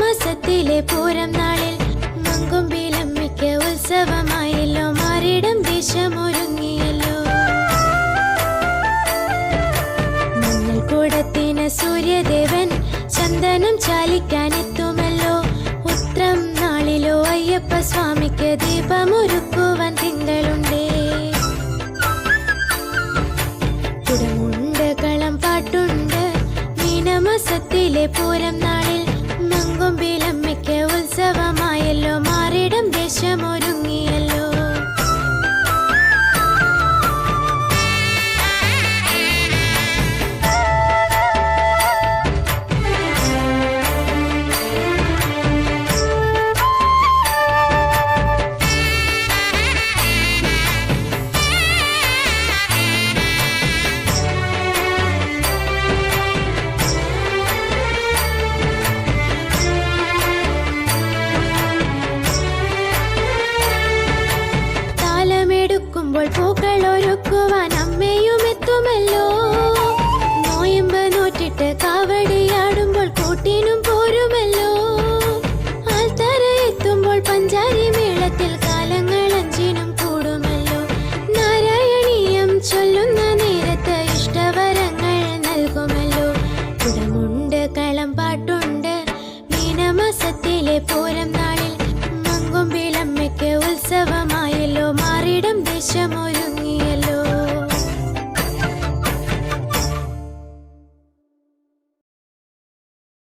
മാസത്തിലെ പൂരം നാളിൽ മങ്കൊമ്പിലമ്മിക്ക് ഉത്സവമായല്ലോ. മാറിടം ദേശമൊരുങ്ങിയല്ലോ. കൂടത്തിന് സൂര്യദേവൻ ചന്ദനം ചാലിക്കാൻ എത്തുമല്ലോ ഉത്രം നാളിലോ അയ്യപ്പ സ്വാമിക്ക് ദീപമൊരുക്കുവാൻ തിങ്കളുണ്ടേ. പാട്ടുണ്ട് മീനമാസത്തിലെ പൂരം നാളിൽ മങ്കൊമ്പിലമ്മയ്ക്ക് താലമെടുക്കുമ്പോൾ പൂക്കൾ ഒരുക്കുവാൻ അമ്മയും എത്തുമല്ലോ. നോയമ്പ് നോറ്റിട്ട് കാവടിയാടുമ്പോൾ കൂട്ടിനും